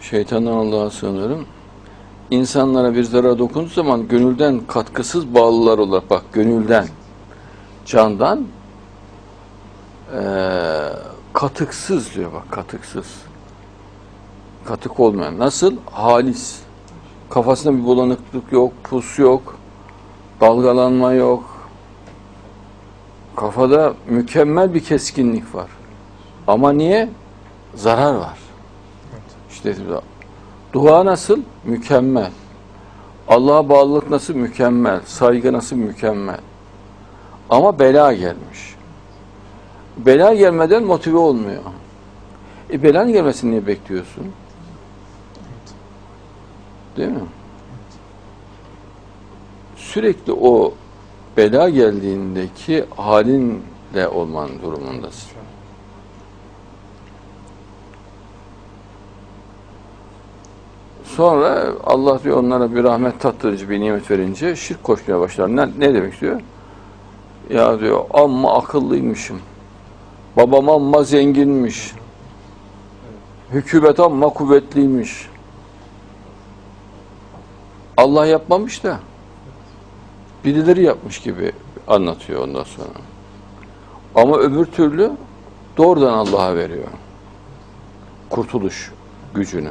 Şeytandan Allah'a sığınırım. İnsanlara bir zarar dokunduğu zaman gönülden katkısız bağlılar olarak bak gönülden, candan eee, katıksız diyor bak katıksız. Katık olmayan. Nasıl? Halis. Kafasında bir bulanıklık yok, pus yok, dalgalanma yok. Kafada mükemmel bir keskinlik var. Ama niye? Zarar var. İşte dua nasıl? Mükemmel. Allah'a bağlılık nasıl? Mükemmel. Saygı nasıl? Mükemmel. Ama bela gelmiş. Bela gelmeden motive olmuyor. E belanın gelmesini niye bekliyorsun? Değil mi? Sürekli o bela geldiğindeki halinle olman durumundasın. Sonra Allah diyor onlara bir rahmet tattırıcı bir nimet verince şirk koşmaya başlar. Ne, ne demek diyor? Ya diyor amma akıllıymışım. Babam amma zenginmiş. Hükümet amma kuvvetliymiş. Allah yapmamış da birileri yapmış gibi anlatıyor ondan sonra. Ama öbür türlü doğrudan Allah'a veriyor. Kurtuluş gücünü.